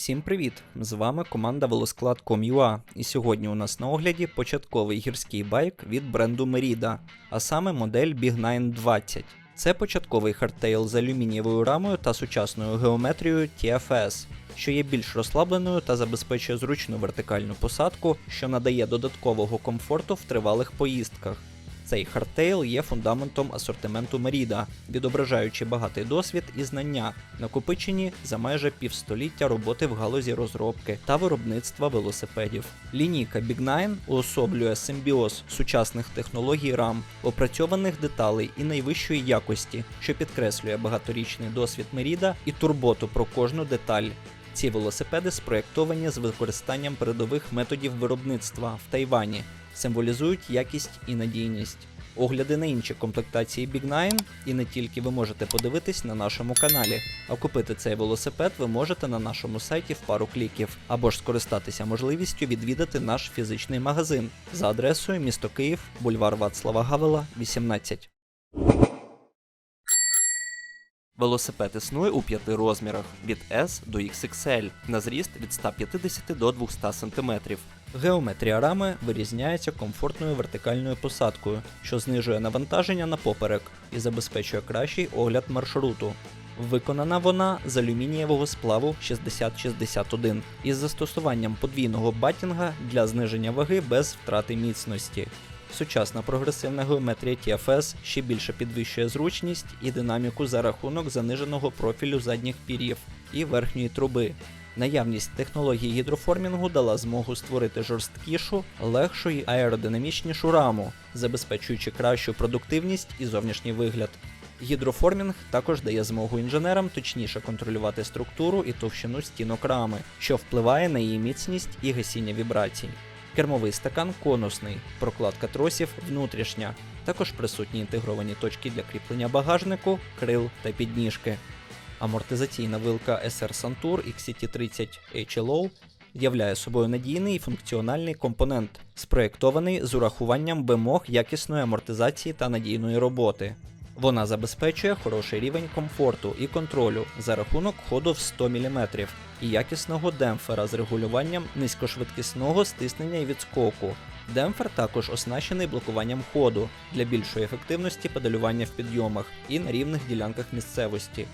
Всім привіт! З вами команда Велосклад.com.ua і сьогодні у нас на огляді початковий гірський байк від бренду Merida, а саме модель Big 920. Це початковий хардтейл з алюмінієвою рамою та сучасною геометрією TFS, що є більш розслабленою та забезпечує зручну вертикальну посадку, що надає додаткового комфорту в тривалих поїздках. Цей хардтейл є фундаментом асортименту Merida, відображаючи багатий досвід і знання, накопичені за майже півстоліття роботи в галузі розробки та виробництва велосипедів. Лінійка Big 9 уособлює симбіоз сучасних технологій RAM, опрацьованих деталей і найвищої якості, що підкреслює багаторічний досвід Merida і турботу про кожну деталь. Ці велосипеди спроєктовані з використанням передових методів виробництва в Тайвані, символізують якість і надійність. Огляди на інші комплектації Big 9 і не тільки ви можете подивитись на нашому каналі, а купити цей велосипед ви можете на нашому сайті в пару кліків, або ж скористатися можливістю відвідати наш фізичний магазин за адресою місто Київ, бульвар Вацлава Гавела, 18. Велосипед існує у п'яти розмірах від S до XXL на зріст від 150 до 200 см. Геометрія рами вирізняється комфортною вертикальною посадкою, що знижує навантаження на поперек і забезпечує кращий огляд маршруту. Виконана вона з алюмінієвого сплаву 6061 із застосуванням подвійного батінга для зниження ваги без втрати міцності. Сучасна прогресивна геометрія TFS ще більше підвищує зручність і динаміку за рахунок заниженого профілю задніх пір'їв і верхньої труби. Наявність технології гідроформінгу дала змогу створити жорсткішу, легшу і аеродинамічнішу раму, забезпечуючи кращу продуктивність і зовнішній вигляд. Гідроформінг також дає змогу інженерам точніше контролювати структуру і товщину стінок рами, що впливає на її міцність і гасіння вібрацій. Кермовий стакан конусний, прокладка тросів внутрішня. Також присутні інтегровані точки для кріплення багажнику, крил та підніжки. Амортизаційна вилка SR Santur XCT30 HLO являє собою надійний і функціональний компонент, спроєктований з урахуванням вимог якісної амортизації та надійної роботи. Вона забезпечує хороший рівень комфорту і контролю за рахунок ходу в 100 мм і якісного демпфера з регулюванням низькошвидкісного стиснення і відскоку. Демпфер також оснащений блокуванням ходу для більшої ефективності педалювання в підйомах і на рівних ділянках місцевості.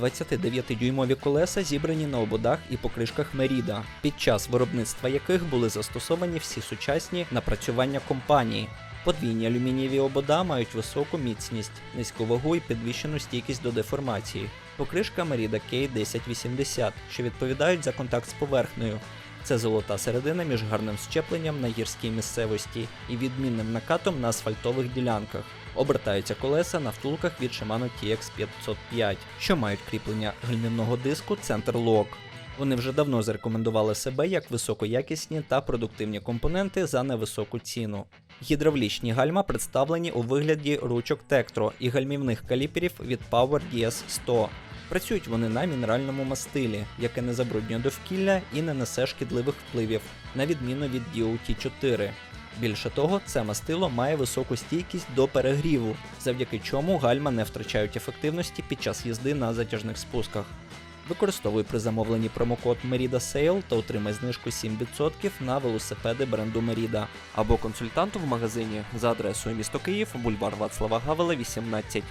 29-дюймові колеса зібрані на ободах і покришках Merida, під час виробництва яких були застосовані всі сучасні напрацювання компанії. Подвійні алюмінієві обода мають високу міцність, низьку вагу і підвищену стійкість до деформації. Покришка Merida K1080, що відповідають за контакт з поверхнею. Це золота середина між гарним щепленням на гірській місцевості і відмінним накатом на асфальтових ділянках. Обертаються колеса на втулках від Shimano TX505, що мають кріплення гальмівного диску Center Lock. Вони вже давно зарекомендували себе як високоякісні та продуктивні компоненти за невисоку ціну. Гідравлічні гальма представлені у вигляді ручок Tektro і гальмівних каліперів від Power DS 100. Працюють вони на мінеральному мастилі, яке не забруднює довкілля і не несе шкідливих впливів, на відміну від DOT4. Більше того, це мастило має високу стійкість до перегріву, завдяки чому гальма не втрачають ефективності під час їзди на затяжних спусках. Використовуй при замовленні промокод Merida Sale та отримай знижку 7% на велосипеди бренду Merida або консультанту в магазині за адресою місто Київ, бульвар Вацлава Гавела, 18.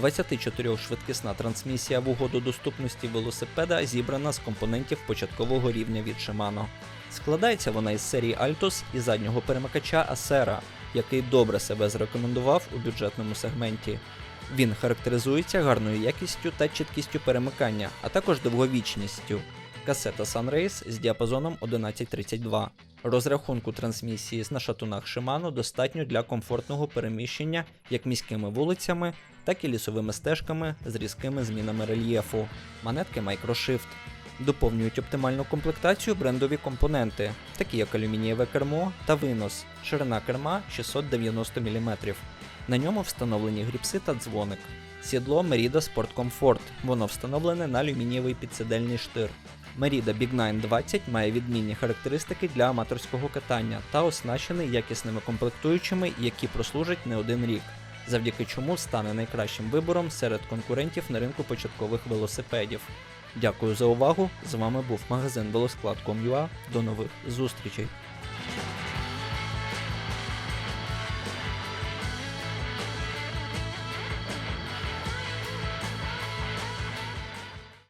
24-швидкісна трансмісія в угоду доступності велосипеда зібрана з компонентів початкового рівня від Shimano. Складається вона із серії Altos і заднього перемикача Acera, який добре себе зарекомендував у бюджетному сегменті. Він характеризується гарною якістю та чіткістю перемикання, а також довговічністю. Касета Sunrace з діапазоном 1132. Розрахунку трансмісії на шатунах Shimano достатньо для комфортного переміщення як міськими вулицями, так і лісовими стежками з різкими змінами рельєфу. Монетки Microshift. Доповнюють оптимальну комплектацію брендові компоненти, такі як алюмінієве кермо та винос, ширина керма 690 мм. На ньому встановлені гріпси та дзвоник. Сідло Merida Sport Comfort. Воно встановлене на алюмінієвий підсидельний штир. Merida Big 920 має відмінні характеристики для аматорського катання та оснащений якісними комплектуючими, які прослужать не один рік, завдяки чому стане найкращим вибором серед конкурентів на ринку початкових велосипедів. Дякую за увагу. З вами був магазин велосклад.com.ua. До нових зустрічей.